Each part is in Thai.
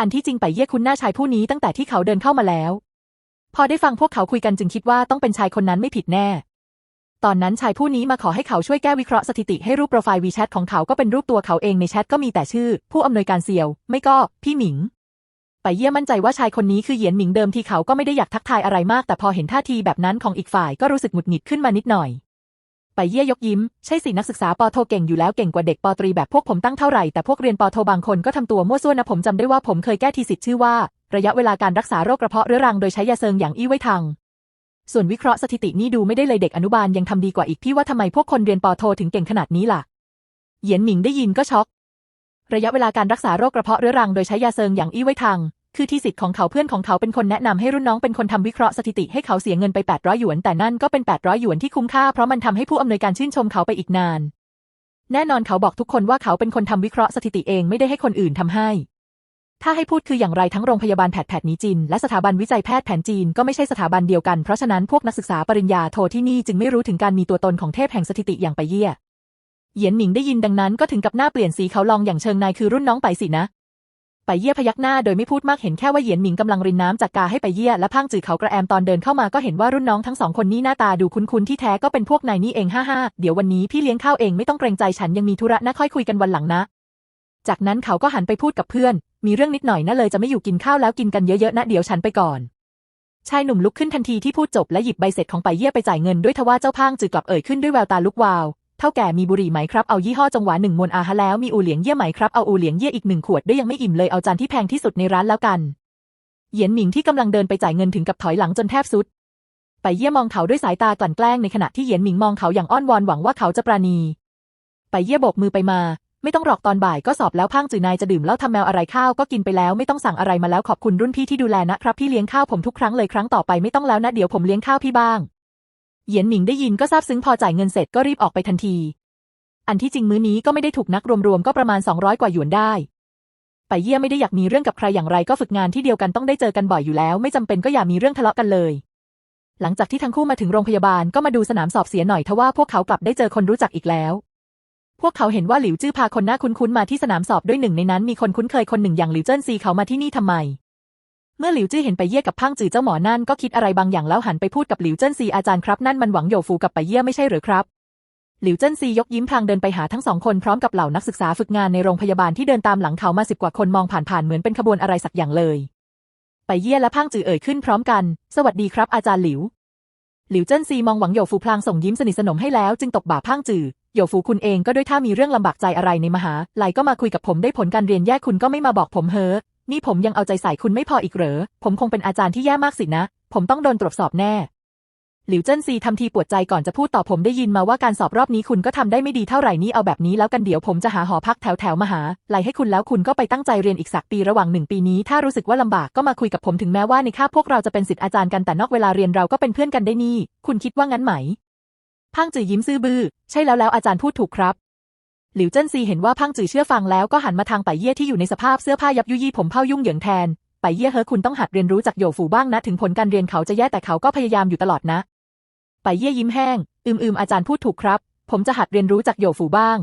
อันที่จริงไปเย่คุ้นหน้าชายผู้นี้ตั้งแต่ที่เขาเดินเข้ามาแล้ว พอได้ฟังพวกเขาคุยกันจึงคิดว่าต้องเป็นชายคนนั้นไม่ผิดแน่ ตอนนั้นชายผู้นี้มาขอให้เขาช่วยแก้วิเคราะห์สถิติให้รูปโปรไฟล์วีแชทของเขาก็เป็นรูปตัวเขาเองในแชทก็มีแต่ชื่อ ผู้อำนวยการเซียว ไม่ก็พี่หมิงไปเยี่ยมั่นใจว่าชายคนนี้คือเหยียนหมิงเดิมทีเขาก็ไม่ได้อยากทักทายอะไรมาก แต่พอเห็นท่าทีแบบนั้นของอีกฝ่ายก็รู้สึกหงุดหงิดขึ้นมานิดหน่อย ไปเยี่ยยกยิ้ม ใช่สินักศึกษาปอโทเก่งอยู่แล้วเก่งกว่าเด็กปอตรีแบบพวกผมตั้งเท่าไหร่แต่พวกเรียนปอโทบางคนก็ทำตัวมั่วซั่วนะผมจำได้ว่าผมเคยแก้ทีสิทธิ์ชื่อว่า ระยะเวลาการรักษาโรคกระเพาะเรื้อรังโดยใช้ยาเซิงอย่างอี้ไว้ทังส่วนวิเคราะห์สถิตินี่ดูไม่ได้เลยเด็กอนุบาลยังทำดีกว่าอีกพี่ว่าทำไมพวกคนเรียนปอโทถึงเก่งขนาดนี้ล่ะ เหยียนหมิงได้ยินก็ช็อก ระยะเวลาการรักษาโรคกระเพาะเรื้อรังโดยใช้ยาเซิงอย่างอี้ไว้ทัง คือที่สิทธิ์ของเขาเพื่อนของเขาเป็นคนแนะนำให้รุ่นน้องเป็นคนทำวิเคราะห์สถิติให้เขาเสียเงินไป 800 หยวน แต่นั่นก็เป็น 800 หยวนที่คุ้มค่าเพราะมันทำให้ผู้อำนวยการชื่นชมเขาไปอีกนาน แน่นอนเขาบอกทุกคนว่าเขาเป็นคนทำวิเคราะห์สถิติเองไม่ได้ให้คนอื่นทำให้ ถ้าให้พูดคืออย่างไรทั้งโรงพยาบาลแพทย์แผนนี้จีนและสถาบันวิจัยแพทย์แผนจีนก็ไม่ใช่สถาบันเดียวกันเพราะฉะนั้นพวกนักศึกษาปริญญาโทที่นี่จึงไม่รู้ถึงการมีตัวตนของเทพแห่งสถิติอย่างไปเยี่ยเหยียนหมิงได้ยินดังนั้นก็ถึงกับหน้าเปลี่ยนสีเขาลองอย่างเชิงนายคือรุ่นน้องไปสินะ ไปเยี่ยพยักหน้าโดยไม่พูดมากเห็นแค่ว่าเหยียนหมิงกำลังรินน้ำจากกาให้ไปเยี่ยและพังจือเขากระแอมตอนเดินเข้ามาก็เห็นว่ารุ่นน้องทั้งสองคนนี้หน้าตาดูคุ้นๆที่แท้ก็เป็นพวกนายนี่เองฮ่าฮ่าเดี๋ยววันนี้พี่เลี้ยงข้าวเองไม่ต้องเกรงใจฉันยังมีธุระนะค่อยคุยกันวันหลังนะ จากนั้นเขาก็หันไปพูดกับเพื่อน มีเรื่องนิดหน่อยนะเลยจะไม่อยู่กินข้าวแล้วกินกันเยอะๆนะเดี๋ยวฉันไปก่อนชายหนุ่มลุกขึ้นทันทีที่พูดจบและหยิบใบเสร็จของไปเยี่ยไปจ่ายเงินด้วยทว่าเจ้าพางจือกลับเอ่ยขึ้นด้วยแววตาลุกวาว เท่าแก่มีบุหรี่ไหมครับ เอายี่ห้อจังหวะหนึ่งมวนอาฮะแล้วมีอูเหลียงเยี่ยไหมครับเอาอูเหลียงเยี่ยอีกหนึ่งขวดด้วยยังไม่อิ่มเลยเอาจานที่แพงที่สุดในร้านแล้วกันเหยียนหมิงที่กำลังเดินไปจ่ายเงินถึงกับถอยหลังจนแทบสุด ไปเยี่ยมองเขาด้วยสายตากลั่นแกล้งในขณะที่เหยียนหมิงมองเขาอย่างอ้อนวอนหวังว่าเขาจะปราณี ไปเยี่ยโบกมือไปมา ไม่ต้องหรอกตอนบ่ายก็สอบแล้วพังจือนายจะดื่มเหล้าทำแมวอะไรข้าวก็กินไปแล้วไม่ต้องสั่งอะไรมาแล้วขอบคุณรุ่นพี่ที่ดูแลนะครับพี่เลี้ยงข้าวผมทุกครั้งเลยครั้งต่อไปไม่ต้องแล้วนะเดี๋ยวผมเลี้ยงข้าวพี่บ้าง เหยียนหมิงได้ยินก็ซาบซึ้งพอจ่ายเงินเสร็จก็รีบออกไปทันที อันที่จริงมื้อนี้ก็ไม่ได้ถูกนักรวมๆก็ประมาณ 200 กว่าหยวนได้ ไปเยี่ยไม่ได้อยากมีเรื่องกับใครอย่างไรก็ฝึกงานที่เดียวกันต้องได้เจอกันบ่อยอยู่แล้ว ไม่จำเป็นก็อย่ามีเรื่องทะเลาะกันเลย หลังจากที่ทั้งคู่มาถึงโรงพยาบาลก็มาดูสนามสอบเสียหน่อยทว่าพวกเขากลับได้เจอคนรู้จักอีกแล้วพวกเขาเห็นว่าหลิวจื้อพาคนหน้าคุ้นๆมาที่สนามสอบด้วยหนึ่งในนั้นมีคนคุ้นเคยคนหนึ่งอย่างหลิวเจิ้นซีเขามาที่นี่ทำไม เมื่อหลิวจื้อเห็นไปเยี่ยกับพังจือเจ้าหมอนั่นก็คิดอะไรบางอย่างแล้วหันไปพูดกับหลิวเจิ้นซีอาจารย์ครับนั่นมันหวังโยฟูกับไปเยี่ยไม่ใช่หรือครับหลิวเจิ้นซียกยิ้มพลางเดินไปหาทั้งสองคนพร้อมกับเหล่านักศึกษาฝึกงานในโรงพยาบาลที่เดินตามหลังเขามาสิบกว่าคนมองผ่านๆเหมือนเป็นขบวนอะไรสักอย่างเลย ไปเยี่ยและพังจือเอ่ยขึ้นพร้อมกัน สวัสดีครับอาจารย์หลิวหลิวเจิ้นซีมองหวังโยฟูพลางส่งยิ้มสนิทสนมให้แล้วจึงตบบ่าพังจือโยฟูคุณเองก็ด้วยถ้ามีเรื่องลำบากใจอะไรในมหาลัยก็มาคุยกับผมได้ผลการเรียนแย่คุณก็ไม่มาบอกผมเฮ้อ นี่ผมยังเอาใจใส่คุณไม่พออีกเหรอ ผมคงเป็นอาจารย์ที่แย่มากสินะ ผมต้องโดนตรวจสอบแน่ หลิวเจิ้นซีทำทีปวดใจก่อนจะพูดต่อผมได้ยินมาว่าการสอบรอบนี้คุณก็ทำได้ไม่ดีเท่าไหร่นี้เอาแบบนี้แล้วกันเดี๋ยวผมจะหาหอพักแถวแถวมหาลัยให้คุณแล้วคุณก็ไปตั้งใจเรียนอีกสักปีระหว่างหนึ่งปีนี้ ถ้ารู้สึกว่าลำบากก็มาคุยกับผมถึงแม้ว่าในคาพวกเราจะเป็นศิษย์อาจารย์กันแต่นอกเวลาเรียนเราก็เป็นเพื่อนกันได้นี่ คุณคิดว่างั้นไหมพังจือยิ้มซื่อบื้อใช่แล้วแล้วอาจารย์พูดถูกครับ หลิวเจิ้นซีเห็นว่าพังจือเชื่อฟังแล้วก็หันมาทางไปเย่ที่อยู่ในสภาพเสื้อผ้ายับยุยี่ผมเผ้ายุ่งเหยิงแทนไปเย่เฮอคุณต้องหัดเรียนรู้จากโยฟูบ้างนะ ถึงผลการเรียนเขาจะแย่แต่เขาก็พยายามอยู่ตลอดนะ ไปเย่ยิ้มแห้ง อืมอืมอาจารย์พูดถูกครับ ผมจะหัดเรียนรู้จากโยฟูบ้าง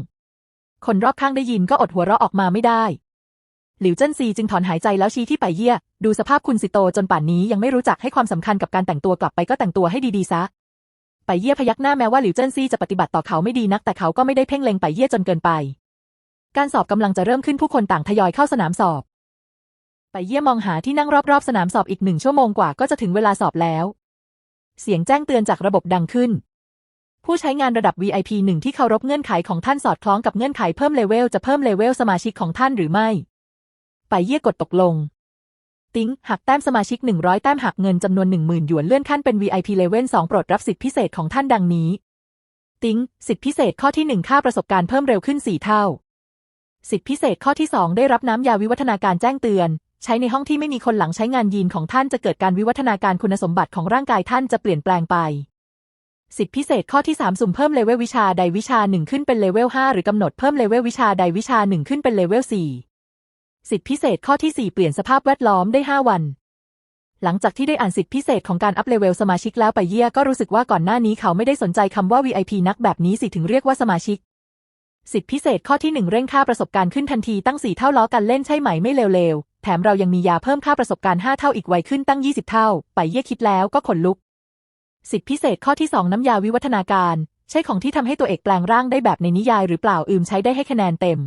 คนรอบข้างได้ยินก็อดหัวเราะออกมาไม่ได้ หลิวเจิ้นซีจึงถอนหายใจแล้วชี้ที่ไปเย่ดูสภาพคุณสิโตจนป่านนี้ยังไม่รู้จักให้ความสำคัญกับการแต่งตัวกลับไปก็แต่งตัวให้ดีๆซะ ไปเย่พยักหน้าแม้ว่าหลิวเจิ้นซี่จะปฏิบัติต่อเขาไม่ดีนัก แต่เขาก็ไม่ได้เพ่งเล็งไปเย่จนเกินไป การสอบกำลังจะเริ่มขึ้นผู้คนต่างทยอยเข้าสนามสอบ ไปเยี่ยมองหาที่นั่งรอบๆ สนามสอบอีกหนึ่งชั่วโมงกว่าก็จะถึงเวลาสอบแล้ว เสียงแจ้งเตือนจากระบบดังขึ้น ผู้ใช้งานระดับ VIP หนึ่งที่เคารพเงื่อนไขของท่านสอดคล้องกับเงื่อนไขเพิ่มเลเวลจะเพิ่มเลเวลสมาชิกของท่านหรือไม่ ไปเยี่ยกดตกลง ติ้งหักแต้มสมาชิก 100 แต้มหักเงินจำนวน 10,000 หยวนเลื่อนขั้นเป็น VIP Level 2 โปรดรับสิทธิพิเศษของท่านดังนี้ ติ้ง สิทธิพิเศษข้อที่ 1 ค่าประสบการณ์เพิ่มเร็วขึ้น 4 เท่า สิทธิพิเศษข้อที่ 2 ได้รับน้ำยาวิวัฒนาการแจ้งเตือน ใช้ในห้องที่ไม่มีคนหลังใช้งานยีนของท่านจะเกิดการวิวัฒนาการคุณสมบัติของร่างกายท่านจะเปลี่ยนแปลงไป สิทธิพิเศษข้อที่ 3 สุ่มเพิ่มเลเวลวิชาใดวิชา 1 ขึ้นเป็นเลเวล5หรือกำหนดเพิ่มเลเวลวิชาใดวิชา 1 ขึ้นเป็นเลเวล4 สิทธิพิเศษข้อที่ 4 เปลี่ยนสภาพแวดล้อมได้ 5 วัน หลังจากที่ได้อ่านสิทธิพิเศษของการอัพเลเวลสมาชิกแล้วไปเยี่ยก็รู้สึกว่าก่อนหน้านี้เขาไม่ได้สนใจคำว่า VIP นักแบบนี้สิถึงเรียกว่าสมาชิก สิทธิพิเศษข้อที่ 1 เร่งค่าประสบการณ์ขึ้นทันทีตั้งสี่เท่าล้อกันเล่นใช่ไหมไม่เลวๆแถแถมเรายังมียาเพิ่มค่าประสบการณ์ 5 เท่าอีกไวขึ้นตั้ง 20 เท่า ไปเยี่ยคิดแล้วก็ขนลุก สิทธิพิเศษข้อที่ 2 น้ำยาวิวัฒนาการ ใช่ของที่ทำให้ตัวเอกแปลงร่างได้แบบในนิยายหรือเปล่าอืมใช้ได้ให้คะแนนเต็ม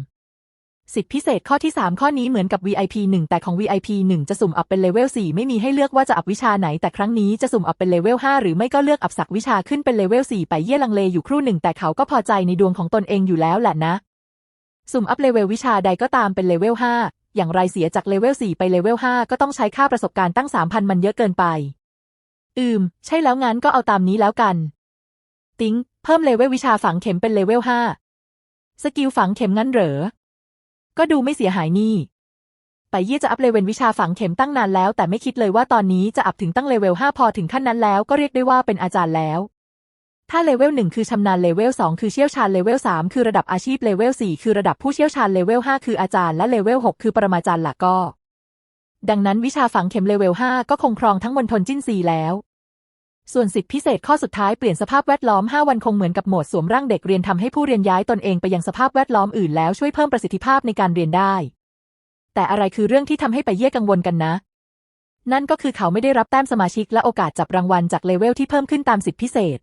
สิทธิพิเศษข้อที่ 3 ข้อนี้เหมือนกับ VIP 1 แต่ของ VIP 1 จะสุ่มอัพเป็นเลเวล4ไม่มีให้เลือกว่าจะอัพวิชาไหน แต่ครั้งนี้จะสุ่มอัพเป็นเลเวล5หรือไม่ก็เลือกอัพสักวิชาขึ้นเป็นเลเวล4ไปเย่ลังเลอยู่ครู่หนึ่งแต่เขาก็พอใจในดวงของตนเองอยู่แล้วแหละนะ สุ่มอัพเลเวลวิชาใดก็ตามเป็นเลเวล5อย่างไรเสียจากเลเวล4ไปเลเวล5ก็ต้องใช้ค่าประสบการณ์ตั้ง3,000มันเยอะเกินไป อืม ใช่แล้วงั้นก็เอาตามนี้แล้วกัน ติ๊งเพิ่มเลเวลวิชาฝังเข็มเป็นเลเวล5สกิลฝังเข็มงั้นเหรอ ก็ดูไม่เสียหายนี่ ไปเยี่ยจะอัพเลเวลวิชาฝังเข็มตั้งนานแล้ว แต่ไม่คิดเลยว่าตอนนี้จะอัพถึงตั้งเลเวล5พอถึงขั้นนั้นแล้วก็เรียกได้ว่าเป็นอาจารย์แล้ว ถ้าเลเวล1คือชำนาญเลเวล2คือเชี่ยวชาญเลเวล3คือระดับอาชีพเลเวล4คือระดับผู้เชี่ยวชาญเลเวล5คืออาจารย์และเลเวล6คือปรมาจารย์หลักก็ ดังนั้นวิชาฝังเข็มเลเวล5ก็คงครองทั้งมณฑลจิ้นซีแล้ว ส่วนสิทธิพิเศษข้อสุดท้ายเปลี่ยนสภาพแวดล้อม 5 วันคงเหมือนกับโหมดสวมร่างเด็กเรียนทำให้ผู้เรียนย้ายตนเองไปยังสภาพแวดล้อมอื่นแล้วช่วยเพิ่มประสิทธิภาพในการเรียนได้ แต่อะไรคือเรื่องที่ทำให้ไปเย่กังวลกันนะ นั่นก็คือเขาไม่ได้รับแต้มสมาชิกและโอกาสจับรางวัลจากเลเวลที่เพิ่มขึ้นตามสิทธิพิเศษ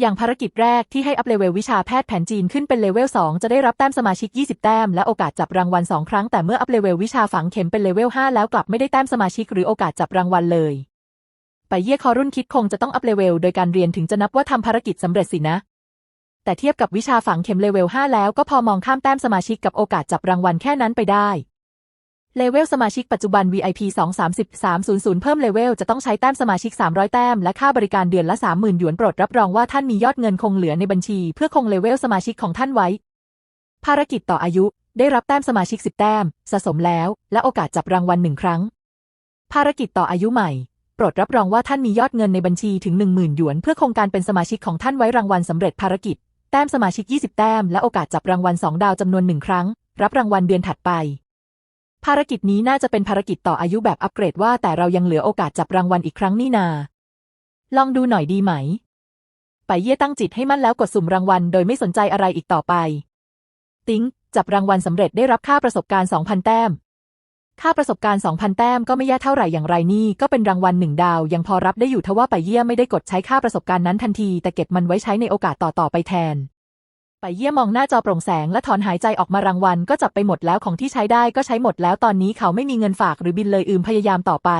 อย่างภารกิจแรกที่ให้อัพเลเวลวิชาแพทย์แผนจีนขึ้นเป็นเลเวล2จะได้รับแต้มสมาชิก 20 แต้มและโอกาสจับรางวัล2ครั้งแต่เมื่ออัพเลเวลวิชาฝังเข็มเป็นเลเวล5แล้วกลับไม่ได้แต้มสมาชิกหรือโอกาสจับรางวัลเลย ไปเยี่ยคอรุ่นคิดคงจะต้องอัพเลเวลโดยการเรียนถึงจะนับว่าทำภารกิจสำเร็จสินะ แต่เทียบกับวิชาฝังเข็มเลเวล 5 แล้วก็พอมองข้ามแต้มสมาชิกกับโอกาสจับรางวัลแค่นั้นไปได้ เลเวลสมาชิกปัจจุบัน VIP 2 30 300 เพิ่มเลเวลจะต้องใช้แต้มสมาชิก 300 แต้ม และค่าบริการเดือนละ 30,000 หยวนโปรดรับรองว่าท่านมียอดเงินคงเหลือในบัญชี เพื่อคงเลเวลสมาชิกของท่านไว้ ภารกิจต่ออายุ ได้รับแต้มสมาชิก 10 แต้ม สะสมแล้ว และโอกาสจับรางวัลหนึ่งครั้ง ภารกิจต่ออายุใหม่ ปรดรับรองว่าท่านมียอดเงินในบัญชีถึง 10,000 หยวน เพื่อโครงการเป็นสมาชิกของท่านไว้รางวัลสำเร็จภารกิจ แต้มสมาชิก 20 แต้ม และโอกาสจับรางวัล 2 ดาวจำนวนหนึ่งครั้ง รับรางวัลเดือนถัดไป ภารกิจนี้น่าจะเป็นภารกิจต่ออายุแบบอัปเกรดว่าแต่เรายังเหลือโอกาสจับรางวัลอีกครั้งนี่นา ลองดูหน่อยดีไหม ไปเย่ตั้งจิตให้มั่นแล้วกดสุ่มรางวัล โดยไม่สนใจอะไรอีกต่อไป ติ๊งจับรางวัลสำเร็จได้รับค่าประสบการณ์ 2,000 แต้ม ค่าประสบการณ์ 2,000 แต้มก็ไม่แย่เท่าไหร่อย่างไรนี่ก็เป็นรางวัลหนึ่งดาว ยังพอรับได้อยู่ทว่าไปเยี่ยมไม่ได้กดใช้ค่าประสบการณ์นั้นทันที แต่เก็บมันไว้ใช้ในโอกาสต่อๆไปแทน ไปเยี่ยมองหน้าจอโปร่งแสงและถอนหายใจออกมารางวัลก็จับไปหมดแล้วของที่ใช้ได้ก็ใช้หมดแล้วตอนนี้เขาไม่มีเงินฝากหรือบินเลยอืมพยายามต่อไป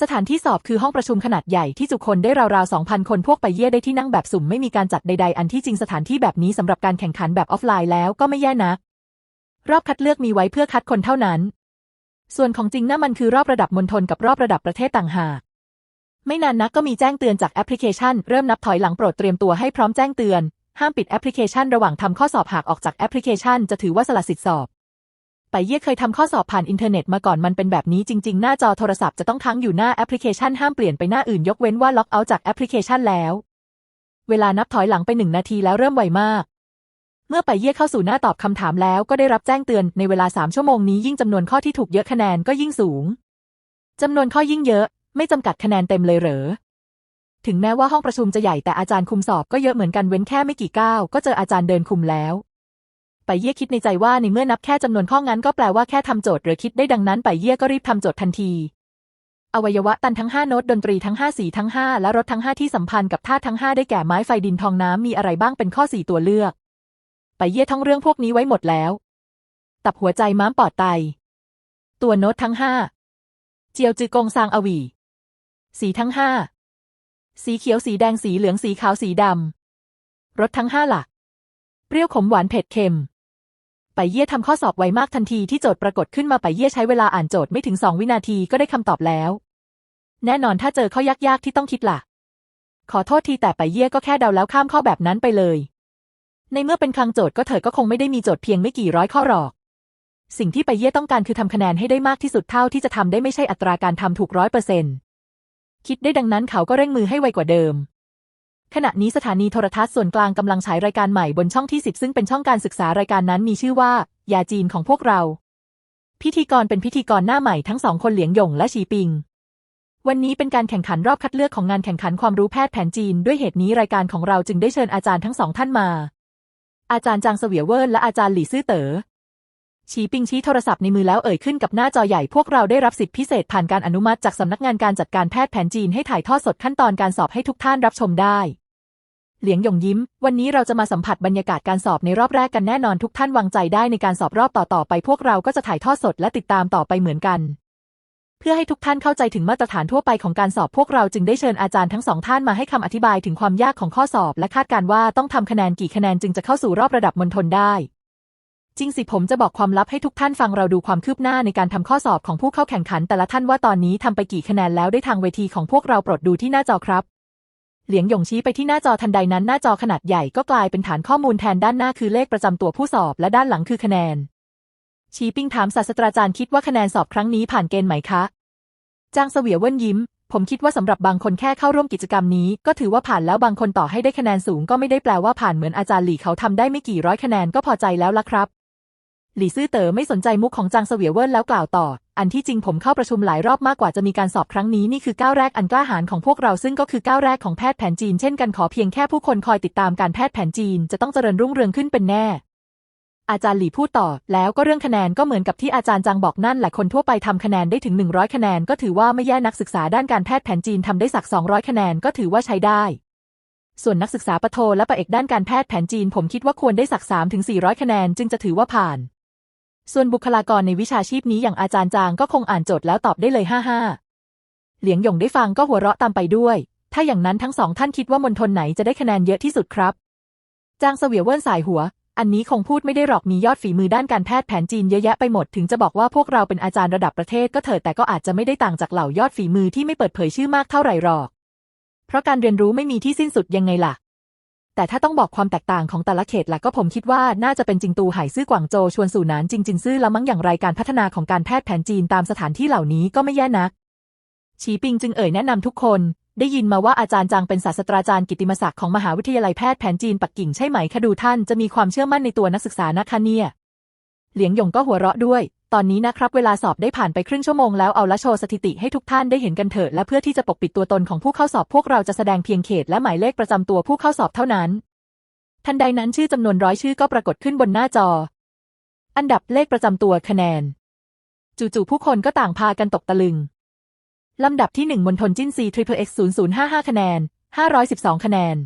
สถานที่สอบคือห้องประชุมขนาดใหญ่ที่จุคนได้ราวๆ 2,000 คนพวกไปเยี่ยได้ที่นั่งแบบสุ่มไม่มีการจัดใดๆ อันที่จริงสถานที่แบบนี้สำหรับการแข่งขันแบบออฟไลน์แล้วก็ไม่แย่นัก รอบคัดเลือกมีไว้เพื่อคัดคนเท่านั้น ส่วนของจริงน่ามันคือรอบระดับมณฑลกับรอบระดับประเทศต่างหากไม่นานนักก็มีแจ้งเตือนจากแอปพลิเคชัน เริ่มนับถอยหลังโปรดเตรียมตัวให้พร้อมแจ้งเตือน ห้ามปิดแอปพลิเคชันระหว่างทำข้อสอบหากออกจากแอปพลิเคชันจะถือว่าสละสิทธิสอบไปเยี่ยเคยทำข้อสอบผ่านอินเทอร์เน็ตมาก่อนมันเป็นแบบนี้จริง ๆ หน้าจอโทรศัพท์จะต้องค้างอยู่หน้าแอปพลิเคชันห้ามเปลี่ยนไปหน้าอื่นยกเว้นว่าล็อกเอาท์จากแอปพลิเคชันแล้ว เวลานับถอยหลังไปหนึ่งนาทีแล้วเริ่มไวมาก เมื่อไปเยี่ยเข้าสู่หน้าตอบคำถามแล้วก็ได้รับแจ้งเตือนในเวลา 3 ชั่วโมงนี้ยิ่งจำนวนข้อที่ถูกเยอะคะแนนก็ยิ่งสูงจำนวนข้อยิ่งเยอะ ไม่จำกัดคะแนนเต็มเลยเหรอ ถึงแม้ว่าห้องประชุมจะใหญ่แต่อาจารย์คุมสอบก็เยอะเหมือนกันเว้นแค่ไม่กี่ก้าวก็เจออาจารย์เดินคุมแล้ว ไปเยี่ยคิดในใจว่าในเมื่อนับแค่จำนวนข้องั้นก็แปลว่าแค่ทำโจทย์หรือคิดได้ดังนั้นไปเยี่ยก็รีบทำโจทย์ทันทีอวัยวะตันทั้ง 5 โน้ตดนตรีทั้ง 5 สีทั้ง 5 และรถทั้ง 5 ที่สัมพันธ์กับธาตุทั้ง 5 ได้แก่ไม้ไฟดินทองน้ำมีอะไรบ้างเป็นข้อ 4 ตัวเลือก ไปเยี่ยท่องเรื่องพวกนี้ไว้หมดแล้ว ตับหัวใจม้ามปอดไต ตัวโน้ตทั้ง5เจียวจือกงซางอวี สีทั้ง5สีเขียวสีแดงสีเหลืองสีขาวสีดำรสทั้ง5หลัก เปรี้ยวขมหวานเผ็ดเค็ม ไปเยี่ยทำข้อสอบไวมากทันทีที่โจทย์ปรากฏขึ้นมาไปเยี่ยใช้เวลาอ่านโจทย์ไม่ถึงสองวินาทีก็ได้คำตอบแล้ว แน่นอนถ้าเจอข้อยากๆที่ต้องคิดล่ะ ขอโทษทีแต่ไปเยี่ยก็แค่เดาแล้วข้ามข้อแบบนั้นไปเลย ในเมื่อเป็นคลังโจทย์ก็เถิดก็คงไม่ได้มีโจทย์เพียงไม่กี่ร้อยข้อหรอก สิ่งที่ไปเยี่ยต้องการคือทำคะแนนให้ได้มากที่สุดเท่าที่จะทำได้ไม่ใช่อัตราการทำถูกร้อยเปอร์เซ็นต์คิดได้ดังนั้นเขาก็เร่งมือให้ไวกว่าเดิม ขณะนี้สถานีโทรทัศน์ส่วนกลางกำลังฉายรายการใหม่บนช่องที่ 10 ซึ่งเป็นช่องการศึกษารายการนั้นมีชื่อว่า ยาจีนของพวกเรา พิธีกรเป็นพิธีกรหน้าใหม่ทั้งสองคนเหลียงหยงและชีปิง วันนี้เป็นการแข่งขันรอบคัดเลือกของงานแข่งขันความรู้แพทย์แผนจีน ด้วยเหตุนี้รายการของเราจึงได้เชิญอาจารย์ทั้งสองท่านมา อาจารย์จางเสวียเวินและอาจารย์หลี่ซื่อเต๋อชีปิงชี้โทรศัพท์ในมือแล้วเอ่ยขึ้นกับหน้าจอใหญ่พวกเราได้รับสิทธิพิเศษผ่านการอนุมัติจากสำนักงานการจัดการแพทย์แผนจีนให้ถ่ายทอดสดขั้นตอนการสอบให้ทุกท่านรับชมได้ เหลียงหยงยิ้ม วันนี้เราจะมาสัมผัสบรรยากาศการสอบในรอบแรกกันแน่นอนทุกท่านวางใจได้ในการสอบรอบต่อๆไปพวกเราก็จะถ่ายทอดสดและติดตามต่อไปเหมือนกัน เพื่อให้ทุกท่านเข้าใจถึงมาตรฐานทั่วไปของการสอบพวกเราจึงได้เชิญอาจารย์ทั้งสองท่านมาให้คำอธิบายถึงความยากของข้อสอบและคาดการว่าต้องทำคะแนนกี่คะแนนจึงจะเข้าสู่รอบระดับมณฑลได้ จริงสิผมจะบอกความลับให้ทุกท่านฟังเราดูความคืบหน้าในการทำข้อสอบของผู้เข้าแข่งขัน แต่ละท่านว่าตอนนี้ทำไปกี่คะแนนแล้วได้ทางเวทีของพวกเราโปรดดูที่หน้าจอครับเหลียงหยงชี้ไปที่หน้าจอทันใดนั้นหน้าจอขนาดใหญ่ก็กลายเป็นฐานข้อมูลแทนด้านหน้าคือเลขประจำตัวผู้สอบ และด้านหลังคือคะแนน ชีปิ้งถามศาสตราจารย์คิดว่าคะแนนสอบครั้งนี้ผ่านเกณฑ์ไหมคะ จางเสวียเว่นยิ้ม ผมคิดว่าสำหรับบางคนแค่เข้าร่วมกิจกรรมนี้ ก็ถือว่าผ่านแล้วบางคนต่อให้ได้คะแนนสูงก็ไม่ได้แปลว่าผ่านเหมือนอาจารย์หลี่เขาทำได้ไม่กี่ร้อยคะแนนก็พอใจแล้วล่ะครับ หลี่ซื่อเต๋อไม่สนใจมุกของจางเสวียเว่นแล้วกล่าวต่อ อันที่จริงผมเข้าประชุมหลายรอบมากกว่าจะมีการสอบครั้งนี้นี่คือก้าวแรกอันกล้าหาญของพวกเราซึ่งก็คือก้าวแรกของแพทย์แผนจีนเช่นกันขอเพียงแค่ผู้คนคอยติดตามการแพทย์แผนจีนจะต้องเจริญรุ่งเรืองขึ้นเป็นแน่ อาจารย์หลี่พูดต่อ แล้วก็เรื่องคะแนนก็เหมือนกับที่อาจารย์จางบอกนั่นแหละคนทั่วไปทำคะแนนได้ถึง 100 คะแนนก็ถือว่าไม่แย่นักศึกษาด้านการแพทย์แผนจีนทำได้สัก 200 คะแนนก็ถือว่าใช้ได้ ส่วนนักศึกษาปะโทและปะเอกด้านการแพทย์แผนจีน ผมคิดว่าควรได้สัก3ถึง400 คะแนนจึงจะถือว่าผ่าน ส่วนบุคลากรในวิชาชีพนี้อย่างอาจารย์จางก็คงอ่านโจทย์แล้วตอบได้เลยห้าห้าเหลียงหยงได้ฟังก็หัวเราะตามไปด้วย ถ้าอย่างนั้นทั้งสองท่านคิดว่ามณฑลไหนจะได้คะแนนเยอะที่สุดครับจางเสวียเว่นสายหัว อันนี้คงพูดไม่ได้หรอกมียอดฝีมือด้านการแพทย์แผนจีนเยอะแยะไปหมดถึงจะบอกว่าพวกเราเป็นอาจารย์ระดับประเทศก็เถิดแต่ก็อาจจะไม่ได้ต่างจากเหล่ายอดฝีมือที่ไม่เปิดเผยชื่อมากเท่าไหร่หรอก เพราะการเรียนรู้ไม่มีที่สิ้นสุดยังไงล่ะ แต่ถ้าต้องบอกความแตกต่างของแต่ละเขตล่ะก็ผมคิดว่าน่าจะเป็นจิงตูไห่ซื่อกวางโจชวนสู่นานจิงจินซื่อล้วมั้งอย่างไรการพัฒนาของการแพทย์แผนจีนตามสถานที่เหล่านี้ก็ไม่แย่นักชีปิงจึงเอ่ยแนะนำทุกคน ได้ยินมาว่าอาจารย์จางเป็นศาสตราจารย์กิติมศักดิ์ของมหาวิทยาลัยแพทย์แผนจีนปักกิ่งใช่ไหมคะดูท่านจะมีความเชื่อมั่นในตัวนักศึกษานะคะเนี่ย เหลียงหยงก็หัวเราะด้วย ตอนนี้นะครับ เวลาสอบได้ผ่านไปครึ่งชั่วโมงแล้วเอาละโชว์สถิติให้ทุกท่านได้เห็นกันเถิดและเพื่อที่จะปกปิดตัวตนของผู้เข้าสอบพวกเราจะแสดงเพียงเขตและหมายเลขประจำตัวผู้เข้าสอบเท่านั้น ทันใดนั้นชื่อจำนวนร้อยชื่อก็ปรากฏขึ้นบนหน้าจอ อันดับเลขประจำตัวคะแนน จู่ๆผู้คนก็ต่างพากันตกตะลึง ลำดับที่หนึ่งมณฑลจิ้นซีทริเปิลเอ็กซ์ศูนย์ศูนย์ห้าห้าคะแนนห้าร้อยสิบสองคะแนน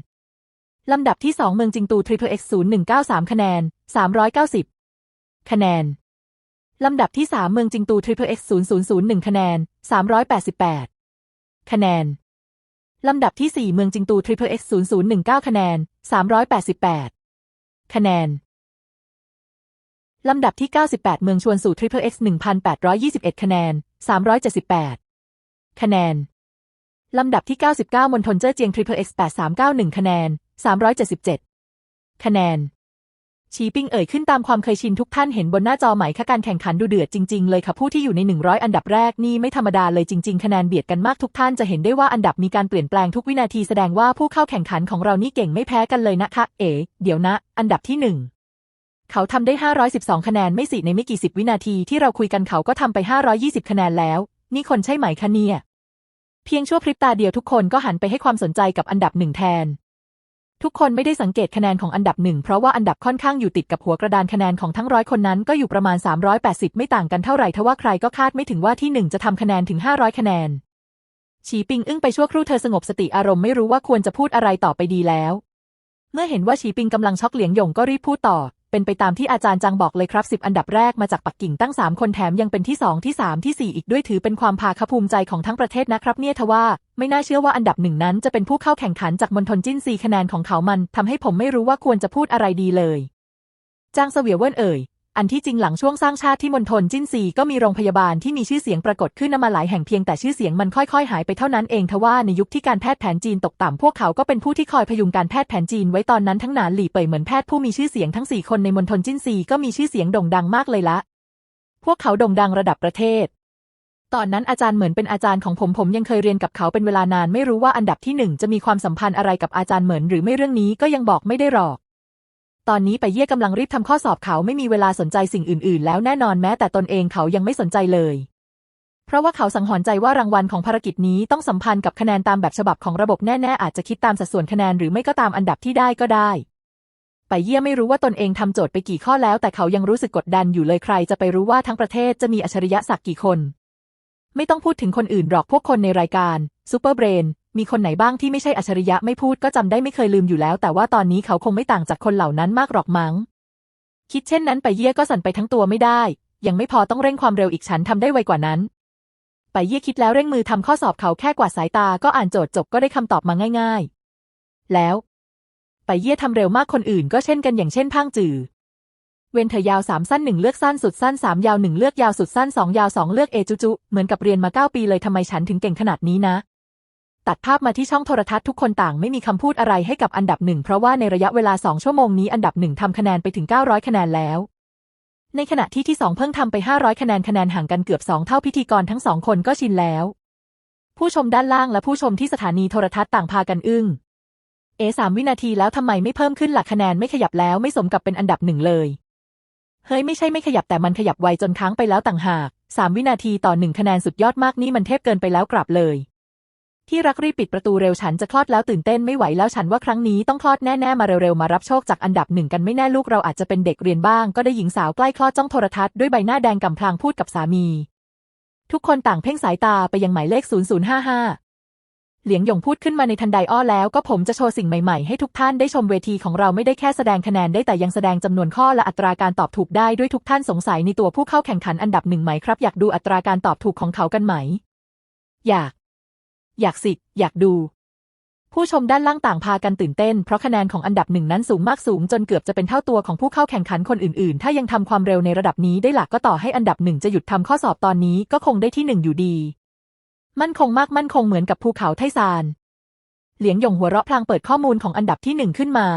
ลำดับที่สองเมืองจิงตูทริเปิลเอ็กซ์ศูนย์หนึ่งเก้าสามคะแนนสามร้อยเก้าสิบคะแนน ลำดับที่สามเมืองจิงตูทริเปิลเอ็กซ์ศูนย์ศูนย์ศูนย์หนึ่งคะแนนสามร้อยแปดสิบแปดคะแนน ลำดับที่สี่เมืองจิงตูทริเปิลเอ็กซ์ศูนย์ศูนย์หนึ่งเก้าคะแนนสามร้อยแปดสิบแปดคะแนน ลำดับที่ 98 เมืองชวนสู่ Triple X 1,821 คะแนน 378 คะแนน ลำดับที่ 99มณฑลเจ้อเจียง Triple X 8391คะแนน377คะแนน ชีปิ้งเอ่ยขึ้นตามความเคยชินทุกท่านเห็นบนหน้าจอไหมคะการแข่งขันดูเดือดจริง ๆ เลยค่ะผู้ที่อยู่ใน 100 อันดับแรกนี่ไม่ธรรมดาเลยจริง ๆ คะแนนเบียดกันมากทุกท่านจะเห็นได้ว่าอันดับมีการเปลี่ยนแปลงทุกวินาทีแสดงว่าผู้เข้าแข่งขันของเรานี่เก่งไม่แพ้กันเลยนะคะ เอ๋เดี๋ยวนะ อันดับที่หนึ่งเขาทำได้ 512 คะแนนไม่สิในไม่กี่สิบวินาทีที่เราคุยกันเขาก็ทำไป 520 คะแนนแล้ว นี่คนใช่ไหมคะเนี่ย เพียงชั่วพริบตาเดียวทุกคนก็หันไปให้ความสนใจกับอันดับหนึ่งแทน ทุกคนไม่ได้สังเกตคะแนนของอันดับหนึ่งเพราะว่าอันดับค่อนข้างอยู่ติดกับหัวกระดานคะแนนของทั้งร้อยคนนั้นก็อยู่ประมาณ 380 ไม่ต่างกันเท่าไหร่ทว่าใครก็คาดไม่ถึงว่าที่หนึ่งจะทำคะแนนถึง 500 คะแนนฉีปิงอึ้งไปชั่วครู่เธอสงบสติอารมณ์ไม่รู้ว่าควรจะพูดอะไรต่อไปดีแล้ว เมื่อเห็นว่าฉีปิงกำลังช็อกเหลียงหยงก็รีบพูดต่อ เป็นไปตามที่อาจารย์จังบอกเลยครับสิบอันดับแรกมาจากปักกิ่งตั้ง 3 คนแถมยังเป็นที่ 2 ที่ 3 ที่ 4 อีกด้วยถือเป็นความภาคภูมิใจของทั้งประเทศนะครับเนี่ยทว่าไม่น่าเชื่อว่าอันดับหนึ่งนั้นจะเป็นผู้เข้าแข่งขันจากมณฑลจิ้นซีคะแนนของเขามันทำให้ผมไม่รู้ว่าควรจะพูดอะไรดีเลยจางเสวียเว่นเอ่ย อันที่จริงหลังช่วงสร้างชาติที่มณฑลจิ้นซีก็มีโรงพยาบาลที่มีชื่อเสียงปรากฏขึ้นมาหลายแห่งเพียงแต่ชื่อเสียงมันค่อยๆ หายไปเท่านั้นเองทว่าในยุคที่การแพทย์แผนจีนตกต่ำพวกเขาก็เป็นผู้ที่คอยพยุงการแพทย์แผนจีนไว้ตอนนั้นทั้งนานหลี่เป่ยเหมือนแพทย์ผู้มีชื่อเสียงทั้งสี่คนในมณฑลจิ้นซีก็มีชื่อเสียงโด่งดังมากเลยละ พวกเขาโด่งดังระดับประเทศตอนนั้นอาจารย์เหมือนเป็นอาจารย์ของผมผมยังเคยเรียนกับเขาเป็นเวลานานไม่รู้ว่าอันดับที่หนึ่งจะมีความสัมพันธ์อะไรกับอาจารย์เหมือนหรือไม่เรื่องนี้ก็ยังบอกไม่ได้หรอก ตอนนี้ไปเย่กำลังรีบทำข้อสอบเขาไม่มีเวลาสนใจสิ่งอื่น ๆ แล้วแน่นอนแม้แต่ตนเองเขายังไม่สนใจเลย เพราะว่าเขาสังหรณ์ใจว่ารางวัลของภารกิจนี้ต้องสัมพันธ์กับคะแนนตามแบบฉบับของระบบแน่ๆอาจจะคิดตามสัดส่วนคะแนนหรือไม่ก็ตามอันดับที่ได้ก็ได้ ไปไปเยี่ยไม่รู้ว่าตนเองทำโจทย์ไปกี่ข้อแล้ว แต่เขายังรู้สึกกดดันอยู่เลยใคร จะไปรู้ว่าทั้งประเทศจะมีอัจฉริยะสักกี่คน ไม่ต้องพูดถึงคนอื่นหรอกพวกคนในรายการซูเปอร์เบรน มีคนไหนบ้างที่ไม่ใช่อัจฉริยะไม่พูดก็จำได้ไม่เคยลืมอยู่แล้ว แต่ว่าตอนนี้เขาคงไม่ต่างจากคนเหล่านั้นมากหรอกมั้ง คิดเช่นนั้นไปเยี่ยก็สั่นไปทั้งตัวไม่ได้ ยังไม่พอต้องเร่งความเร็วอีกฉันทำได้ไวกว่านั้น ไปเยี่ยคิดแล้วเร่งมือทำข้อสอบเขาแค่กว่าสายตาก็อ่านโจทย์จบก็ได้คำตอบมาง่าย ๆ แล้ว ไปเยี่ยทำเร็วมากคนอื่นก็เช่นกันอย่างเช่นพางจือเวนเธอยาวสามสั้นหนึ่งเลือกสั้นสุดสั้นสามยาวหนึ่งเลือกยาวสุดสั้นสองยาวสองเลือกเอจุจุเหมือนกับเรียนมาเก้าปีเลยทำไมฉันถึงเก่งขนาดนี้นะ ตัดภาพมาที่ช่องโทรทัศน์ทุกคนต่างไม่มีคำพูดอะไรให้กับอันดับหนึ่งเพราะว่าในระยะเวลาสองชั่วโมงนี้อันดับหนึ่งทำคะแนนไปถึง 900 คะแนนแล้ว ในขณะที่ที่สองเพิ่งทำไป 500 คะแนนคะแนนห่างกันเกือบสองเท่าพิธีกรทั้งสองคนก็ชินแล้ว ผู้ชมด้านล่างและผู้ชมที่สถานีโทรทัศน์ต่างพากันอึ้งเอสามวินาทีแล้วทำไมไม่เพิ่มขึ้นหลักคะแนนไม่ขยับแล้วไม่สมกับเป็นอันดับหนึ่งเลยเฮ้ยไม่ใช่ไม่ขยับแต่มันขยับไวจนค้างไปแล้วต่างหากสามวินาทีต่อหนึ่งคะแนนสุดยอดมากนี่มันเทพเกินไปแล้วกลับเลย ที่รักรีบปิดประตูเร็วฉันจะคลอดแล้วตื่นเต้นไม่ไหวแล้วฉันว่าครั้งนี้ต้องคลอดแน่ ๆ มาเร็ว ๆ มารับโชคจากอันดับหนึ่งกันไม่แน่ลูกเราอาจจะเป็นเด็กเรียนบ้างก็ได้หญิงสาวใกล้คลอดจ้องโทรทัศน์ด้วยใบหน้าแดงกำพลางพูดกับสามี ทุกคนต่างเพ่งสายตาไปยังหมายเลข 0055 เหลียงหยงพูดขึ้นมาในทันใดอ้อแล้วก็ผมจะโชว์สิ่งใหม่ๆ ให้ทุกท่านได้ชมเวทีของเราไม่ได้แค่แสดงคะแนนได้แต่ยังแสดงจำนวนข้อและอัตราการตอบถูกได้ด้วยทุกท่านสงสัยในตัวผู้เข้าแข่งขันอันดับหนึ่งไหมครับ อยากดูอัตราการตอบถูกของเขากันไหม อยาก อยากสิอยากดู ผู้ชมด้านล่างต่างพากันตื่นเต้น เพราะคะแนนของอันดับหนึ่งนั้นสูงมากสูงจนเกือบจะเป็นเท่าตัวของผู้เข้าแข่งขันคนอื่นๆ ถ้ายังทำความเร็วในระดับนี้ได้หลักก็ต่อให้อันดับหนึ่งจะหยุดทำข้อสอบตอนนี้ก็คงได้ที่หนึ่งอยู่ดี มั่นคงมากมั่นคงเหมือนกับภูเขาไทซาน เหลียงหยงหัวเราะพลางเปิดข้อมูลของอันดับที่หนึ่งขึ้นมา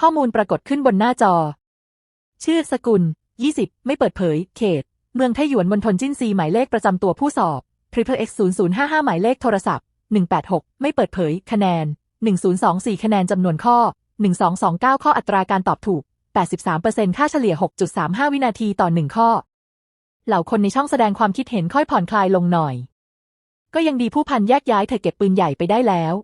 ข้อมูลปรากฏขึ้นบนหน้าจอ ชื่อสกุล 20 ไม่เปิดเผย เขต เมืองไทหยวนมณฑลจิ้นซีหมายเลขประจำตัวผู้สอบ triple x 0055 หมายเลขโทรศัพท์ 186 ไม่เปิดเผย คะแนน 1024 คะแนนจำนวนข้อ 1229 ข้ออัตราการตอบถูก 83%ค่าเฉลี่ย 6.35 วินาทีต่อ 1 ข้อ เหล่าคนในช่องแสดงความคิดเห็นค่อยผ่อนคลายลงหน่อย ก็ยังดีผู้พันแยกย้ายเธอเก็บปืนใหญ่ไปได้แล้ว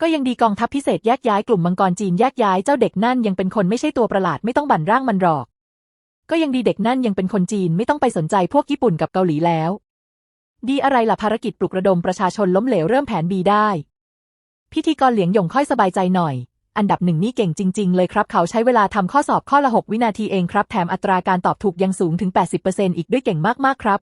ก็ยังดีกองทัพพิเศษแยกย้ายกลุ่มมังกรจีนแยกย้ายเจ้าเด็กนั่นยังเป็นคนไม่ใช่ตัวประหลาดไม่ต้องบั่นร่างมันหรอก ก็ยังดีเด็กนั่นยังเป็นคนจีนไม่ต้องไปสนใจพวกญี่ปุ่นกับเกาหลีแล้ว ดีอะไรล่ะภารกิจปลุกระดมประชาชนล้มเหลวเริ่มแผนบีได้ พิธีกรเหลียงหยงค่อยสบายใจหน่อย อันดับหนึ่งนี่เก่งจริง ๆ เลยครับ เขาใช้เวลาทำข้อสอบข้อละ6วินาทีเองครับ แถมอัตราการตอบถูกยังสูงถึง 80%อีกด้วยเก่งมากๆครับ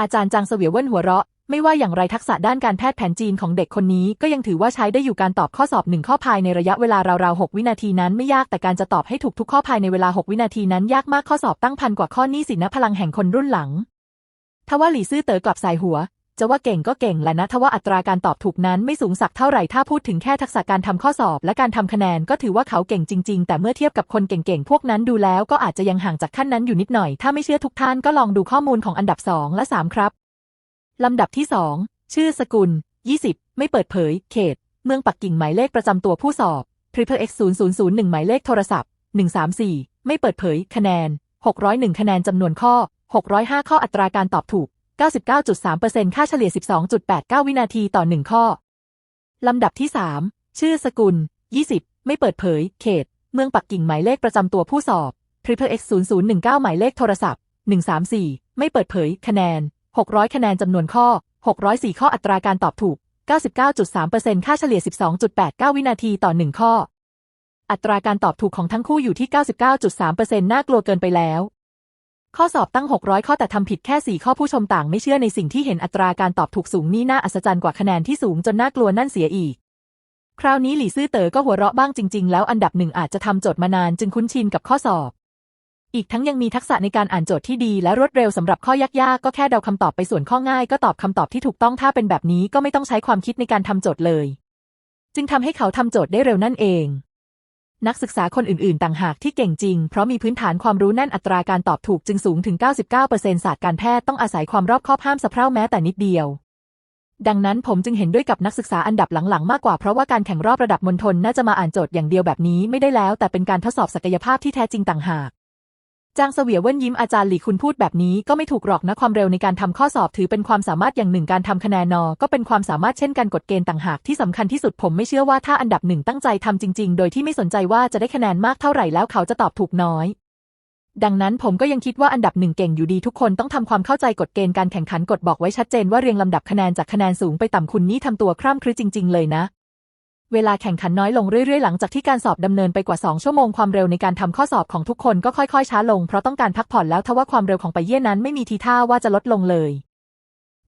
อาจารย์จางเสวียเว่นหัวเราะ ไม่ว่าอย่างไรทักษะด้านการแพทย์แผนจีนของเด็กคนนี้ ก็ยังถือว่าใช้ได้อยู่การตอบข้อสอบหนึ่งข้อภายในระยะเวลาราวๆ6วินาทีนั้นไม่ยากแต่การจะตอบให้ถูกทุกข้อภายในเวลา 6 วินาทีนั้นยากมากข้อสอบตั้งพันกว่าข้อนี่สินะพลังแห่งคนรุ่นหลัง ทว่าหลี่ซื่อเต๋อกลับสายหัว จะว่าเก่งก็เก่งแหละนะทว่าอัตราการตอบถูกนั้นไม่สูงสักเท่าไหร่ถ้าพูดถึงแค่ทักษะการทำข้อสอบและการทำคะแนนก็ถือว่าเขาเก่งจริง ๆ แต่เมื่อเทียบกับคนเก่งๆพวกนั้นดูแล้วก็อาจจะยังห่างจากขั้นนั้นอยู่นิดหน่อย ถ้าไม่เชื่อทุกท่านก็ลองดูข้อมูลของอันดับ 2 และ 3 ครับ ลำดับที่ 2 ชื่อสกุล 20 ไม่เปิดเผย เขต เมืองปักกิ่งหมายเลขประจำตัวผู้สอบ triple x 0001หมายเลขโทรศัพท์ 134 ไม่เปิดเผย คะแนน 601 คะแนนจำนวนข้อ 605 ข้ออัตราการตอบถูก 99.3%ค่าเฉลี่ย 12.89 วินาทีต่อ 1 ข้อ ลำดับที่ 3 ชื่อสกุล 20 ไม่เปิดเผย เขต เมืองปักกิ่งหมายเลขประจำตัวผู้สอบ triple x 0019 หมายเลขโทรศัพท์ 134 ไม่เปิดเผย คะแนน 600 คะแนนจำนวนข้อ 604 ข้ออัตราการตอบถูก 99.3%ค่าเฉลี่ย 12.89 วินาทีต่อ 1 ข้อ อัตราการตอบถูกของทั้งคู่อยู่ที่ 99.3%น่ากลัวเกินไปแล้ว ข้อสอบตั้ง 600 ข้อแต่ทำผิดแค่ 4 ข้อผู้ชมต่างไม่เชื่อในสิ่งที่เห็นอัตราการตอบถูกสูงนี่น่าอัศจรรย์กว่าคะแนนที่สูงจนน่ากลัวนั่นเสียอีก คราวนี้หลี่ซื่อเต๋อก็หัวเราะบ้างจริง ๆ แล้วอันดับหนึ่งอาจจะทำโจทย์มานานจึงคุ้นชินกับข้อสอบ อีกทั้งยังมีทักษะในการอ่านโจทย์ที่ดีและรวดเร็วสำหรับข้อยากๆก็แค่เดาคำตอบไปส่วนข้อง่ายก็ตอบคำตอบที่ถูกต้องถ้าเป็นแบบนี้ก็ไม่ต้องใช้ความคิดในการทำโจทย์เลย จึงทำให้เขาทำโจทย์ได้เร็วนั่นเอง นักศึกษาคนอื่นๆ ต่างหากที่เก่งจริง เพราะมีพื้นฐานความรู้แน่นอัตราการตอบถูกจึงสูงถึง 99%ศาสตร์การแพทย์ต้องอาศัยความรอบคอบห้ามสะเพร่าแม้แต่นิดเดียว ดังนั้นผมจึงเห็นด้วยกับนักศึกษาอันดับหลังๆ มากกว่าเพราะว่าการแข่งรอบระดับมณฑลน่าจะมาอ่านโจทย์อย่างเดียวแบบนี้ไม่ได้แล้ว แต่เป็นการทดสอบศักยภาพที่แท้จริงต่างหาก จางเสวียเว่นยิ้มอาจารย์หลี่คุณพูดแบบนี้ก็ไม่ถูกหรอกนะความเร็วในการทำข้อสอบถือเป็นความสามารถอย่างหนึ่งการทำคะแนนนอ ก็เป็นความสามารถเช่นกันกฎเกณฑ์ต่างหากที่สำคัญที่สุดผมไม่เชื่อว่าถ้าอันดับหนึ่งตั้งใจทำจริง ๆ โดยที่ไม่สนใจว่าจะได้คะแนนมากเท่าไหร่แล้วเขาจะตอบถูกน้อย ดังนั้นผมก็ยังคิดว่าอันดับหนึ่งเก่งอยู่ดีทุกคนต้องทำความเข้าใจกฎเกณฑ์การแข่งขันกฎบอกไว้ชัดเจนว่าเรียงลำดับคะแนนจากคะแนนสูงไปต่ำคุณนี่ทำตัวคร่ำครึจริง ๆ เลยนะ เวลาแข่งขันน้อยลงเรื่อยๆ หลังจากที่การสอบดำเนินไปกว่า 2 ชั่วโมงความเร็วในการทำข้อสอบของทุกคนก็ค่อยๆ ช้าลงเพราะต้องการพักผ่อนแล้วทว่าความเร็วของไปเย่นั้นไม่มีทีท่าว่าจะลดลงเลย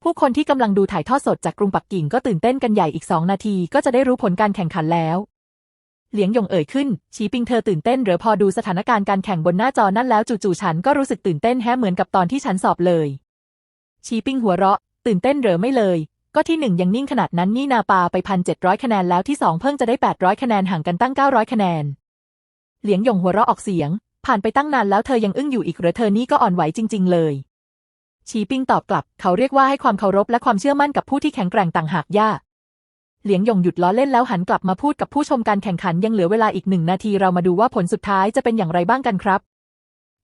ผู้คนที่กำลังดูถ่ายทอดสดจากกรุงปักกิ่งก็ตื่นเต้นกันใหญ่อีก2นาทีก็จะได้รู้ผลการแข่งขันแล้วเหลียงหยงเอ่ยขึ้น ชีปิงเธอตื่นเต้นหรือพอดูสถานการณ์การแข่งบนหน้าจอนั่นแล้วจู่ๆฉันก็รู้สึกตื่นเต้นแฮเหมือนกับตอนที่ฉันสอบเลย ชีปิงหัวเราะ ตื่นเต้นเหรือไม่เลย ก็ที่หนึ่งยังนิ่งขนาดนั้นนี่นาปาไปพันเจ็ดร้อยคะแนนแล้วที่สองเพิ่งจะได้แปดร้อยคะแนนห่างกันตั้งเก้าร้อยคะแนน เหลียงหยงหัวเราะออกเสียง ผ่านไปตั้งนานแล้วเธอยังอึ้งอยู่อีกหรือเธอนี่ก็อ่อนไหวจริง ๆ เลย ชีปิงตอบกลับ เขาเรียกว่าให้ความเคารพและความเชื่อมั่นกับผู้ที่แข็งแกร่งต่างหากย่าเหลียงหยงหยุดล้อเล่นแล้วหันกลับมาพูดกับผู้ชมการแข่งขันยังเหลือเวลาอีกหนึ่งนาทีเรามาดูว่าผลสุดท้ายจะเป็นอย่างไรบ้างกันครับ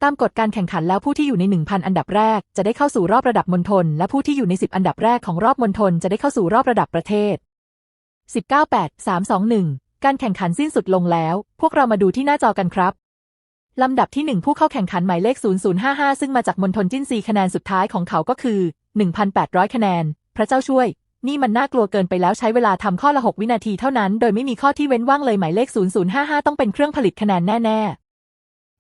ตามกฎการแข่งขันแล้วผู้ที่อยู่ใน 1,000 อันดับแรก จะได้เข้าสู่รอบระดับมณฑลและผู้ที่อยู่ใน 10 อันดับแรกของรอบมณฑลจะได้เข้าสู่รอบระดับประเทศ 19 8 3 2 1 การแข่งขันสิ้นสุดลงแล้ว พวกเรามาดูที่หน้าจอกันครับ ลำดับที่ 1 ผู้เข้าแข่งขันหมายเลข 0055 ซึ่งมาจากมณฑลจิ้นซีคะแนนสุดท้ายของเขาก็คือ 1,800 คะแนน พระเจ้าช่วย นี่มันน่ากลัวเกินไปแล้วใช้เวลาทำข้อละ 6 วินาทีเท่านั้น โดยไม่มีข้อที่เว้นว่างเลยหมายเลข 0055 ต้องเป็นเครื่องผลิตคะแนนแน่ๆ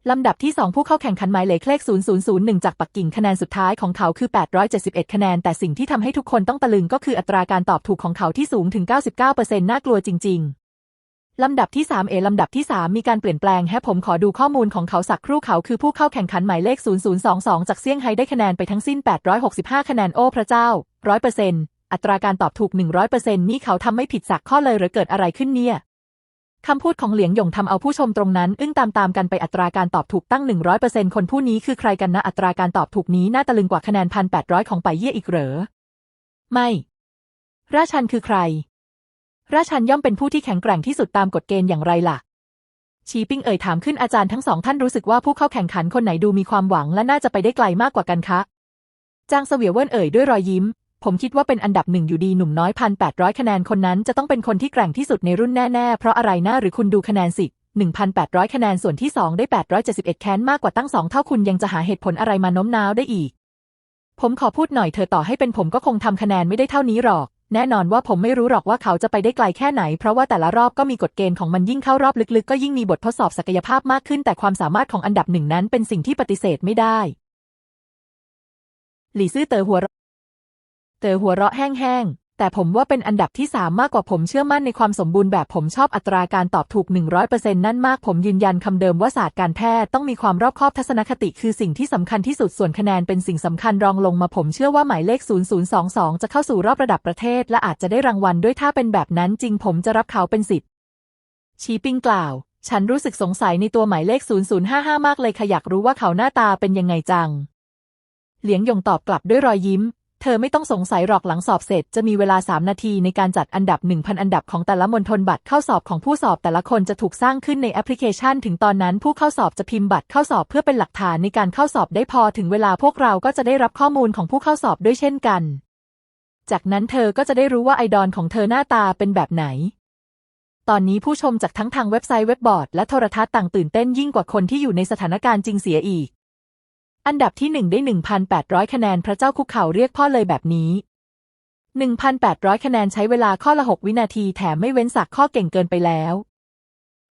ลำดับที่ 2 ผู้เข้าแข่งขันหมายเลขเลข 0001 จากปักกิ่งคะแนนสุดท้ายของเขาคือ 871 คะแนน แต่สิ่งที่ทำให้ทุกคนต้องตะลึงก็คืออัตราการตอบถูกของเขาที่สูงถึง 99%น่ากลัวจริง ๆ ลำดับที่ 3 เอลำดับที่ 3 มีการเปลี่ยนแปลงแฮะผมขอดูข้อมูลของเขาสักครู่เขาคือผู้เข้าแข่งขันหมายเลข 0022 จากเซี่ยงไฮ้ได้คะแนนไปทั้งสิ้น 865 คะแนนโอ้พระเจ้า 100%อัตราการตอบถูก 100%นี่เขาทำไม่ผิดสักข้อเลยหรือเกิดอะไรขึ้นเนี่ย คำพูดของเหลียงหยงทำเอาผู้ชมตรงนั้น อึ้งตามๆกันไปอัตราการตอบถูกตั้ง 100%คนผู้นี้คือใครกันนะอัตราการตอบถูกนี้น่าตะลึงกว่าคะแนน1,800ของไปเย่อีกเหรอ ไม่ ราชันคือใคร ราชันย่อมเป็นผู้ที่แข็งแกร่งที่สุดตามกฎเกณฑ์อย่างไรล่ะ ชีปิ้งเอ่ยถามขึ้นอาจารย์ทั้งสองท่านรู้สึกว่าผู้เข้าแข่งขันคนไหนดูมีความหวังและน่าจะไปได้ไกลมากกว่ากันคะ จางเสวียเว่นเอ่ยด้วยรอยยิ้ม ผมคิดว่าเป็นอันดับหนึ่งอยู่ดีหนุ่มน้อยพันแปดร้อยคะแนนคนนั้นจะต้องเป็นคนที่แกร่งที่สุดในรุ่นแน่ ๆ เพราะอะไรนะหรือคุณดูคะแนนสิหนึ่งพันแปดร้อยคะแนนส่วนที่สองได้แปดร้อยเจ็ดสิบเอ็ดแค้นมากกว่าตั้งสองเท่าคุณยังจะหาเหตุผลอะไรมาโน้มน้าวได้อีก ผมขอพูดหน่อยเธอต่อให้เป็นผมก็คงทำคะแนนไม่ได้เท่านี้หรอก แน่นอนว่าผมไม่รู้หรอกว่าเขาจะไปได้ไกลแค่ไหน เพราะว่าแต่ละรอบก็มีกฎเกณฑ์ของมันยิ่งเข้ารอบลึกๆ ก็ยิ่งมีบททดสอบศักยภาพมากขึ้น แต่ความสามารถของอันดับหนึ่งนั้นเป็นสิ่งที่ปฏิเสธไม่ได้ หลี่ซื่อเต๋อหัว เต๋อหัวเราะแห้งๆ แต่ผมว่าเป็นอันดับที่สามมากกว่าผมเชื่อมั่นในความสมบูรณ์แบบผมชอบอัตราการตอบถูก 100%นั่นมาก ผมยืนยันคำเดิมว่าศาสตร์การแพทย์ต้องมีความรอบคอบทัศนคติคือสิ่งที่สำคัญที่สุดส่วนคะแนนเป็นสิ่งสำคัญรองลงมาผมเชื่อว่าหมายเลข 0022 จะเข้าสู่รอบระดับประเทศ และอาจจะได้รางวัลด้วยถ้าเป็นแบบนั้นจริงผมจะรับเขาเป็นสิทธิ์ชีปิงกล่าว ฉันรู้สึกสงสัยในตัวหมายเลข 0055 มากเลยค่ะอยากรู้ว่าเขาหน้าตาเป็นยังไงจัง เหลียงยงตอบกลับด้วยรอยยิ้ม เธอไม่ต้องสงสัยหรอกหลังสอบเสร็จจะมีเวลา 3 นาทีในการจัดอันดับ 1,000 อันดับของแต่ละมณฑลบัตรเข้าสอบของผู้สอบแต่ละคนจะถูกสร้างขึ้นในแอปพลิเคชัน ถึงตอนนั้นผู้เข้าสอบจะพิมพ์บัตรเข้าสอบเพื่อเป็นหลักฐานในการเข้าสอบได้พอถึงเวลาพวกเราก็จะได้รับข้อมูลของผู้เข้าสอบด้วยเช่นกัน จากนั้นเธอก็จะได้รู้ว่าไอดอลของเธอหน้าตาเป็นแบบไหน ตอนนี้ผู้ชมจากทั้งทางเว็บไซต์เว็บบอร์ดและโทรทัศน์ต่างตื่นเต้นยิ่งกว่าคนที่อยู่ในสถานการณ์จริงเสียอีก อันดับที่หนึ่งได้1,800คะแนนพระเจ้าคุกเข่าเรียกพ่อเลยแบบนี้1,800คะแนนใช้เวลาข้อละ6วินาทีแถมไม่เว้นสักข้อเก่งเกินไปแล้ว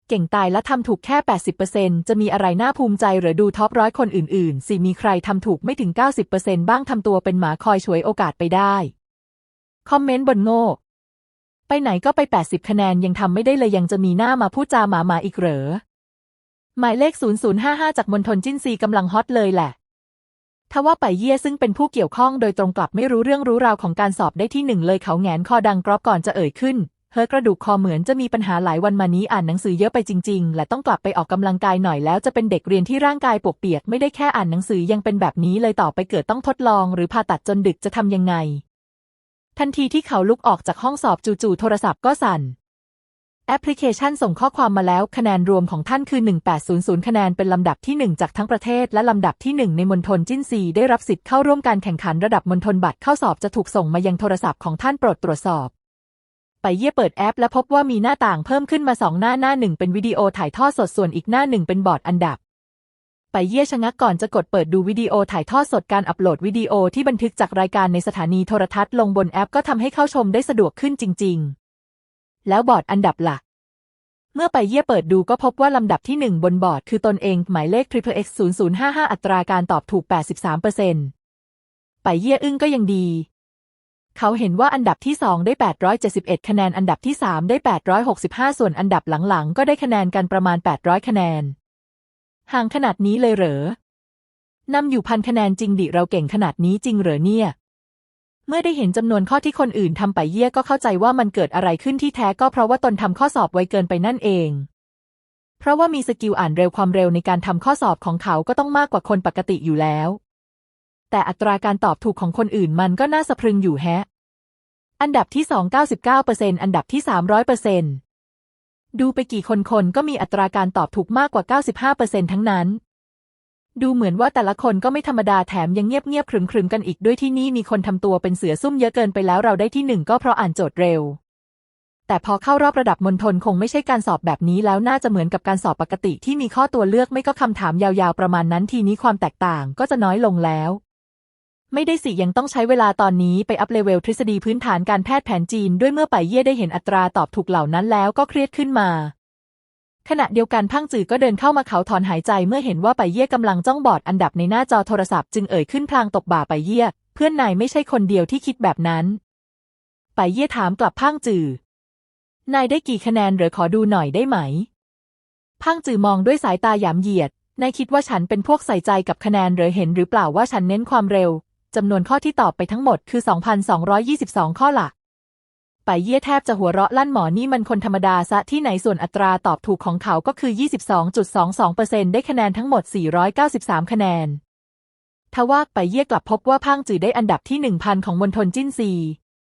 เก่งตายและทำถูกแค่ 80%จะมีอะไรน่าภูมิใจหรือดูท็อปร้อยคนอื่นๆ สิมีใครทำถูกไม่ถึง 90%บ้างทำตัวเป็นหมาคอยฉวยโอกาสไปได้ คอมเมนต์บนโง่ ไปไหนก็ไป 80 คะแนนยังทำไม่ได้เลยยังจะมีหน้ามาพูดจาหมาหมาอีกเหรอหมายเลข 0055 จากมณฑลจิ้นซีกำลังฮอตเลยแหละ ทว่าไปเย่ซึ่งเป็นผู้เกี่ยวข้องโดยตรงกลับไม่รู้เรื่องรู้ราวของการสอบได้ที่หนึ่งเลยเขาแงนคอดังกรอบก่อนจะเอ่ยขึ้น เฮ้อกระดูกคอเหมือนจะมีปัญหาหลายวันมานี้อ่านหนังสือเยอะไปจริง ๆ และต้องกลับไปออกกำลังกายหน่อยแล้วจะเป็นเด็กเรียนที่ร่างกายปวกเปียกไม่ได้แค่อ่านหนังสือยังเป็นแบบนี้เลยต่อไปเกิดต้องทดลอง หรือผ่าตัดจนดึกจะทำยังไง ทันทีที่เขาลุกออกจากห้องสอบจู่ๆโทรศัพท์ก็สั่น แอปพลิเคชันส่งข้อความมาแล้วคะแนนรวมของท่านคือ 1800 คะแนนเป็นลำดับที่ 1 จากทั้งประเทศ และลำดับที่ 1 ในมณฑลจิ้นซีได้รับสิทธิ์เข้าร่วมการแข่งขันระดับมณฑลบัตรเข้าสอบจะถูกส่งมายังโทรศัพท์ของท่านโปรดตรวจสอบ ไปเยี่ยเปิดแอป และพบว่ามีหน้าต่างเพิ่มขึ้นมาสองหน้าหน้าหนึ่งเป็นวิดีโอถ่ายทอดสดส่วนอีกหน้าหนึ่งเป็นบอร์ดอันดับ ไปเยี่ยชะงักก่อนจะกดเปิดดูวิดีโอถ่ายทอดสดการอัปโหลดวิดีโอที่บันทึกจากรายการในสถานีโทรทัศน์ลงบนแอปก็ทำให้เข้าชมได้สะดวกขึ้นจริง ๆ แล้วบอร์ดอันดับล่ะ เมื่อไปเยี่ยเปิดดูก็พบว่าลำดับที่หนึ่งบนบอร์ดคือตนเอง หมายเลข triple x 0 0 5 5 อัตราการตอบถูก 83%ไปเยี่ยอึ้งก็ยังดี เขาเห็นว่าอันดับที่ 2 ได้ 871 คะแนน อันดับที่ 3 ได้ 865 ส่วนอันดับหลังๆ ก็ได้คะแนนกันประมาณ 800 คะแนน ห่างขนาดนี้เลยเหรอนำอยู่พันคะแนนจริงดิเราเก่งขนาดนี้จริงเหรอเนี่ย เมื่อได้เห็นจำนวนข้อที่คนอื่นทำไปเยี่ยก็เข้าใจว่ามันเกิดอะไรขึ้นที่แท้ก็เพราะว่าตนทำข้อสอบไวเกินไปนั่นเอง เพราะว่ามีสกิลอ่านเร็วความเร็วในการทำข้อสอบของเขาก็ต้องมากกว่าคนปกติอยู่แล้ว แต่อัตราการตอบถูกของคนอื่นมันก็น่าสะพรึงอยู่แฮะ อันดับที่2 99%อันดับที่300%ดูไปกี่คนคนก็มีอัตราการตอบถูกมากกว่า 95%ทั้งนั้น ดูเหมือนว่าแต่ละคนก็ไม่ธรรมดาแถมยังเงียบเงียบๆขรึมกันอีกด้วยที่นี่มีคนทำตัวเป็นเสือซุ่มเยอะเกินไปแล้วเราได้ที่หนึ่งก็เพราะอ่านโจทย์เร็ว แต่พอเข้ารอบระดับมณฑลคงไม่ใช่การสอบแบบนี้แล้วน่าจะเหมือนกับการสอบปกติที่มีข้อตัวเลือกไม่ก็คำถามยาวๆประมาณนั้นทีนี้ความแตกต่างก็จะน้อยลงแล้ว ไม่ได้สิยังต้องใช้เวลาตอนนี้ไปอัพเลเวลทฤษฎีพื้นฐานการแพทย์แผนจีน ด้วยเมื่อไปเย่ได้เห็นอัตราตอบถูกเหล่านั้นแล้วก็เครียดขึ้นมา ขณะเดียวกันพังจือก็เดินเข้ามาเขาถอนหายใจเมื่อเห็นว่าไปเย่กำลังจ้องบอร์ดอันดับในหน้าจอโทรศัพท์จึงเอ่ยขึ้นพลางตบบ่าไปเย่เพื่อนนายไม่ใช่คนเดียวที่คิดแบบนั้น ไปเย่ถามกลับพังจือ นายได้กี่คะแนนหรือขอดูหน่อยได้ไหม พังจือมองด้วยสายตาหยามเหยียด นายคิดว่าฉันเป็นพวกใส่ใจกับคะแนนหรือเห็นหรือเปล่าว่าฉันเน้นความเร็วจำนวนข้อที่ตอบไปทั้งหมดคือ 2,222 ข้อหลัก ไปเยี่ยแทบจะหัวเราะลั่นหมอนี่มันคนธรรมดาซะที่ไหนส่วนอัตราตอบถูกของเขาก็คือ 22.22%ได้คะแนนทั้งหมด 493 คะแนนทว่าไปเยี่ยกลับพบว่าพังจือได้อันดับที่ 1,000 ของมณฑลจิ้นซี